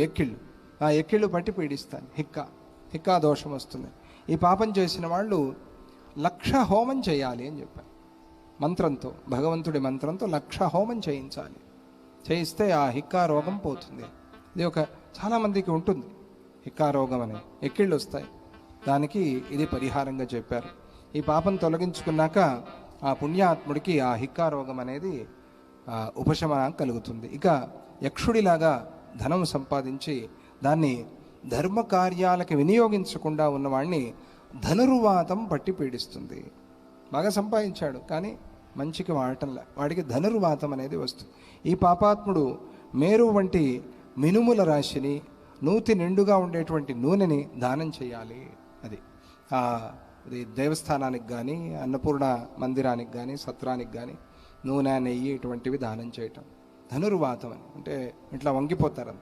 ఎక్కిళ్ళు. ఆ ఎక్కిళ్ళు పట్టి పీడిస్తాను. హిక్క. హిక్కా దోషం వస్తుంది. ఈ పాపం చేసిన వాళ్ళు లక్ష హోమం చేయాలి అని చెప్పారు. మంత్రంతో భగవంతుడి మంత్రంతో లక్ష హోమం చేయించాలి. చేయిస్తే ఆ హిక్కా రోగం పోతుంది. ఇది ఒక చాలామందికి ఉంటుంది. హిక్కా రోగం అని ఎక్కిళ్ళు వస్తాయి. దానికి ఇది పరిహారంగా చెప్పారు. ఈ పాపం తొలగించుకున్నాక ఆ పుణ్యాత్ముడికి ఆ హిక్కా రోగం అనేది ఉపశమనం కలుగుతుంది. ఇక యక్షుడిలాగా ధనం సంపాదించి దాన్ని ధర్మ కార్యాలకు వినియోగించకుండా ఉన్నవాడిని ధనుర్వాతం పట్టి పీడిస్తుంది. బాగా సంపాదించాడు కానీ మంచికి వాడటంలా. వాడికి ధనుర్వాతం అనేది వస్తుంది. ఈ పాపాత్ముడు మేరు వంటి మినుముల రాశిని నూతి నిండుగా ఉండేటువంటి నూనెని దానం చేయాలి అది. అది ఇది దేవస్థానానికి కానీ అన్నపూర్ణ మందిరానికి కానీ సత్రానికి కానీ నూనె నెయ్యి ఇటువంటివి దానం చేయటం. ధనుర్వాతం అని అంటే ఇట్లా వంగిపోతారంత.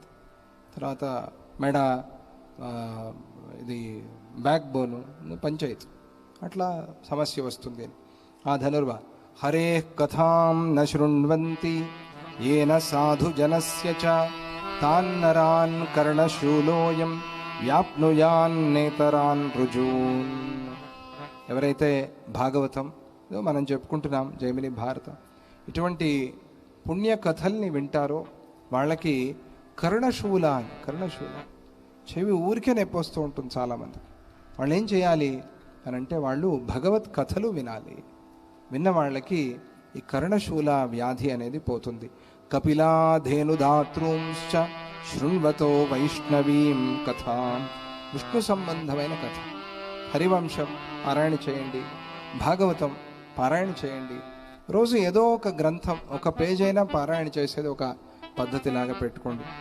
తర్వాత మెడ ఇది బ్యాక్ బోను పంచాయతీ. అట్లా సమస్య వస్తుంది. అని ఆ ధనుర్వా హరే కథాం న శృణ్వంతి ఏన సాధు జనస్య చ తాన్నరాన్ కర్ణశూలోయం వ్యాప్నుయాన్ నేతరాన్ రుజూన్. ఎవరైతే భాగవతం మనం చెప్పుకుంటున్నాం జైమిని భారతం. ఇటువంటి పుణ్య కథల్ని వింటారో వాళ్ళకి కర్ణశూల అని కర్ణశూల. చెవి ఊరికే నొప్పి వస్తూ ఉంటుంది చాలామందికి వాళ్ళు ఏం చేయాలి అని అంటే వాళ్ళు భగవత్ కథలు వినాలి. విన్న వాళ్ళకి ఈ కర్ణశూల వ్యాధి అనేది పోతుంది. కపిలాధేనుధాతృంశ్చ శృణ్వతో వైష్ణవీం కథ. విష్ణు సంబంధమైన కథ. హరివంశం పారాయణ చేయండి. భాగవతం పారాయణ చేయండి. రోజు ఏదో ఒక గ్రంథం ఒక పేజ్ అయినా పారాయణ చేసేది ఒక పద్ధతిలాగా పెట్టుకోండి.